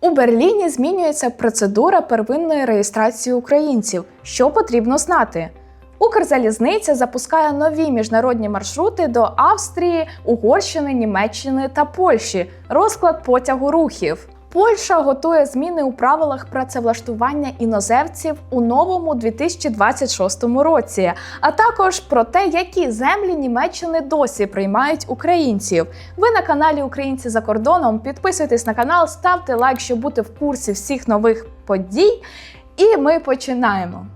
У Берліні змінюється процедура первинної реєстрації українців. Що потрібно знати? Укрзалізниця запускає нові міжнародні маршрути до Австрії, Угорщини, Німеччини та Польщі. Розклад потягу рухів. Польща готує зміни у правилах працевлаштування іноземців у новому 2026 році, а також про те, які землі Німеччини досі приймають українців. Ви на каналі Українці за кордоном. Підписуйтесь на канал, ставте лайк, щоб бути в курсі всіх нових подій. І ми починаємо.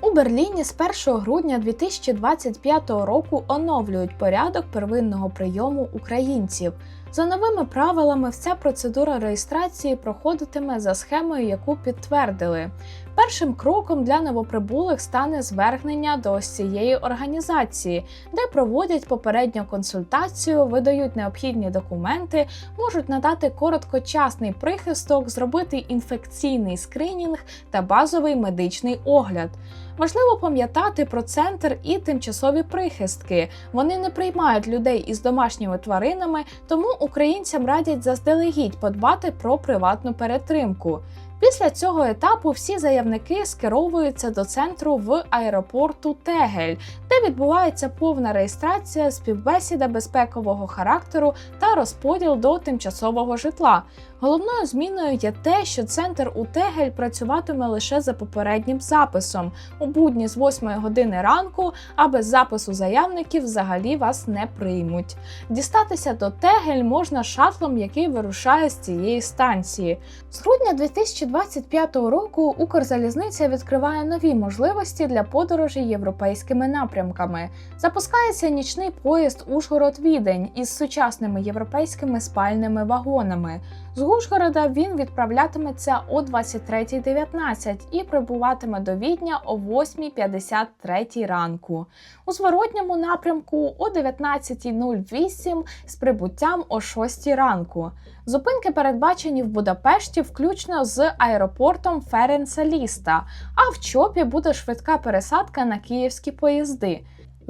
У Берліні з 1 грудня 2025 року оновлюють порядок первинного прийому українців. За новими правилами, вся процедура реєстрації проходитиме за схемою, яку підтвердили. Першим кроком для новоприбулих стане звергнення до цієї організації, де проводять попередню консультацію, видають необхідні документи, можуть надати короткочасний прихисток, зробити інфекційний скринінг та базовий медичний огляд. Важливо пам'ятати про центр і тимчасові прихистки. Вони не приймають людей із домашніми тваринами, тому українцям радять заздалегідь подбати про приватну перетримку. Після цього етапу всі заявники скеровуються до центру в аеропорту Тегель, де відбувається повна реєстрація, співбесіда безпекового характеру та розподіл до тимчасового житла. Головною зміною є те, що центр у Тегель працюватиме лише за попереднім записом у будні з 8 години ранку, а без запису заявників взагалі вас не приймуть. Дістатися до Тегель можна шатлом, який вирушає з цієї станції. З грудня 2025 року Укрзалізниця відкриває нові можливості для подорожі європейськими напрямками. Запускається нічний поїзд Ужгород-Відень із сучасними європейськими спальними вагонами. Ужгорода він відправлятиметься о 23.19 і прибуватиме до Відня о 8.53 ранку. У зворотньому напрямку о 19.08 з прибуттям о 6 ранку. Зупинки передбачені в Будапешті, включно з аеропортом Ференца Ліста, а в Чопі буде швидка пересадка на київські поїзди.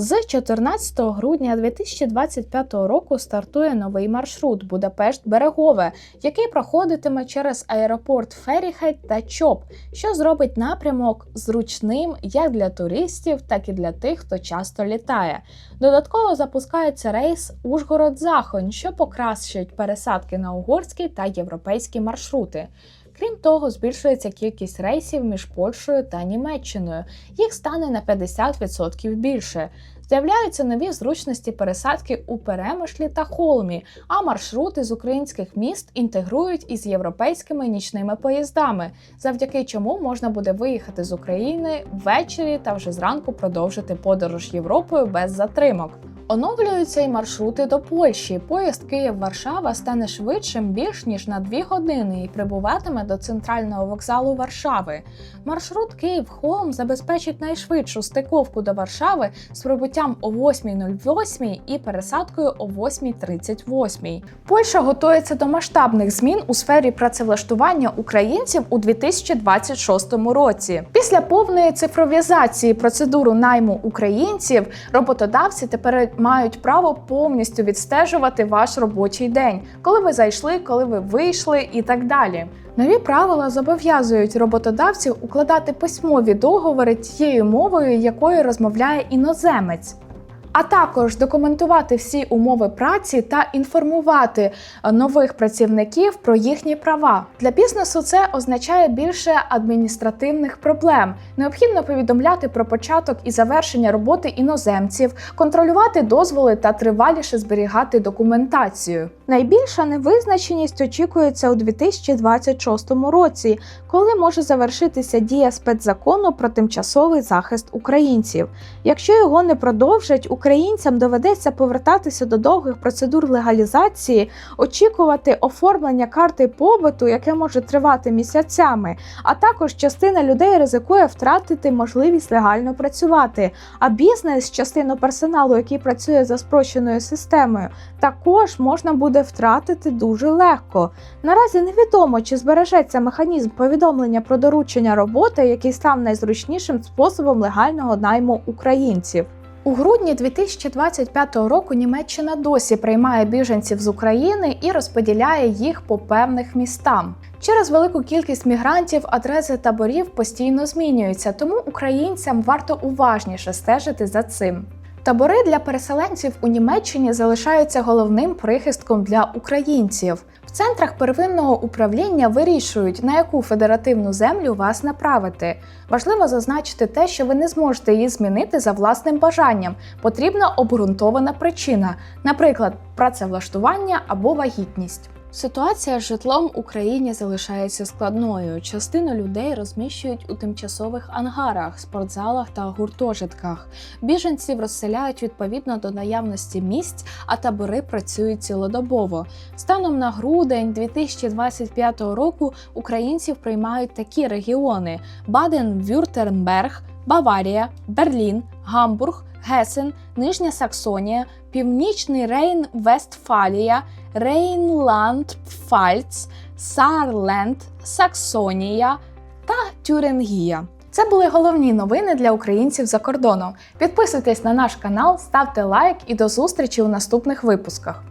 З 14 грудня 2025 року стартує новий маршрут Будапешт Берегове, який проходитиме через аеропорт Феріхет та Чоп, що зробить напрямок зручним як для туристів, так і для тих, хто часто літає. Додатково запускається рейс Ужгород-Захонь, що покращить пересадки на угорські та європейські маршрути. Крім того, збільшується кількість рейсів між Польщею та Німеччиною. Їх стане на 50% більше. З'являються нові зручності пересадки у Перемишлі та Холмі, а маршрути з українських міст інтегрують із європейськими нічними поїздами, завдяки чому можна буде виїхати з України ввечері та вже зранку продовжити подорож Європою без затримок. Оновлюються й маршрути до Польщі. Поїзд Київ-Варшава стане швидшим більш ніж на 2 години і прибуватиме до центрального вокзалу Варшави. Маршрут Київ-Холм забезпечить найшвидшу стиковку до Варшави з прибуттям о 8.08 і пересадкою о 8.38. Польща готується до масштабних змін у сфері працевлаштування українців у 2026 році. Після повної цифровізації процедуру найму українців роботодавці тепер мають право повністю відстежувати ваш робочий день, коли ви зайшли, коли ви вийшли і так далі. Нові правила зобов'язують роботодавців укладати письмові договори тією мовою, якою розмовляє іноземець. А також документувати всі умови праці та інформувати е, нових працівників про їхні права. Для бізнесу це означає більше адміністративних проблем. Необхідно повідомляти про початок і завершення роботи іноземців, контролювати дозволи та триваліше зберігати документацію. Найбільша невизначеність очікується у 2026 році, коли може завершитися дія спецзакону про тимчасовий захист українців. Якщо його не продовжать, українцям доведеться повертатися до довгих процедур легалізації, очікувати оформлення карти побуту, яке може тривати місяцями. А також частина людей ризикує втратити можливість легально працювати. А бізнес, частину персоналу, який працює за спрощеною системою, також можна буде втратити дуже легко. Наразі невідомо, чи збережеться механізм повідомлення про доручення роботи, який став найзручнішим способом легального найму українців. У грудні 2025 року Німеччина досі приймає біженців з України і розподіляє їх по певних містам. Через велику кількість мігрантів адреси таборів постійно змінюються, тому українцям варто уважніше стежити за цим. Табори для переселенців у Німеччині залишаються головним прихистком для українців. В центрах первинного управління вирішують, на яку федеративну землю вас направити. Важливо зазначити те, що ви не зможете її змінити за власним бажанням. Потрібна обґрунтована причина, наприклад, працевлаштування або вагітність. Ситуація з житлом в Україні залишається складною. Частину людей розміщують у тимчасових ангарах, спортзалах та гуртожитках. Біженців розселяють відповідно до наявності місць, а табори працюють цілодобово. Станом на грудень 2025 року українців приймають такі регіони: Баден-Вюртемберг, Баварія, Берлін, Гамбург, Гесен, Нижня Саксонія, Північний Рейн, Вестфалія, Рейнланд-Пфальц, Сарленд, Саксонія та Тюрингія. Це були головні новини для українців за кордоном. Підписуйтесь на наш канал, ставте лайк і до зустрічі у наступних випусках.